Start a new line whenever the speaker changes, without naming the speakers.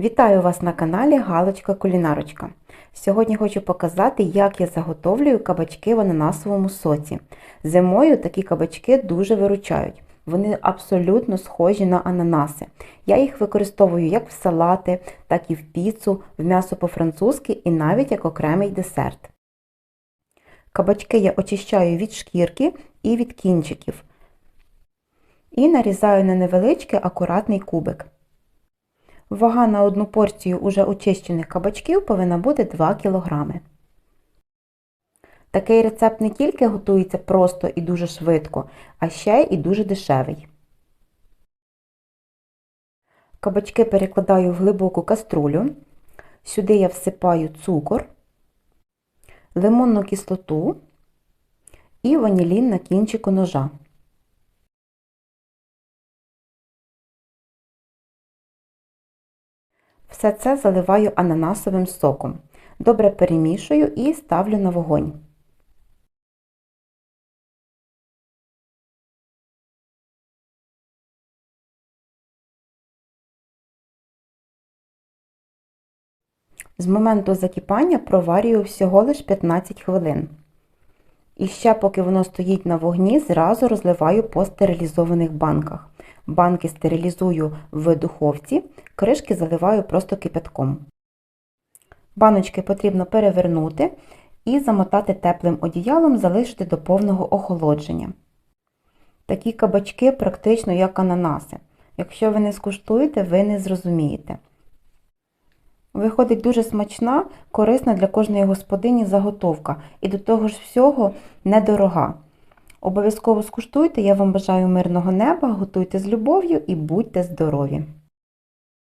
Вітаю вас на каналі Галочка Кулінарочка. Сьогодні хочу показати, як я заготовлюю кабачки в ананасовому соці. Зимою такі кабачки дуже виручають. Вони абсолютно схожі на ананаси. Я їх використовую як в салати, так і в піцу, в м'ясо по-французьки і навіть як окремий десерт. Кабачки я очищаю від шкірки і від кінчиків. І нарізаю на невеличкий акуратний кубик. Вага на одну порцію уже очищених кабачків повинна бути 2 кг. Такий рецепт не тільки готується просто і дуже швидко, а ще і дуже дешевий. Кабачки перекладаю в глибоку каструлю. Сюди я всипаю цукор, лимонну кислоту і ванілін на кінчику ножа. Все це заливаю ананасовим соком. Добре перемішую і ставлю на вогонь. З моменту закипання проварюю всього лише 15 хвилин. І ще, поки воно стоїть на вогні, зразу розливаю по стерилізованих банках. Банки стерилізую в духовці, кришки заливаю просто кипятком. Баночки потрібно перевернути і замотати теплим одіялом, залишити до повного охолодження. Такі кабачки практично як ананаси. Якщо ви не скуштуєте, ви не зрозумієте. Виходить дуже смачна, корисна для кожної господині заготовка і до того ж всього недорога. Обов'язково скуштуйте, я вам бажаю мирного неба, готуйте з любов'ю і будьте здорові!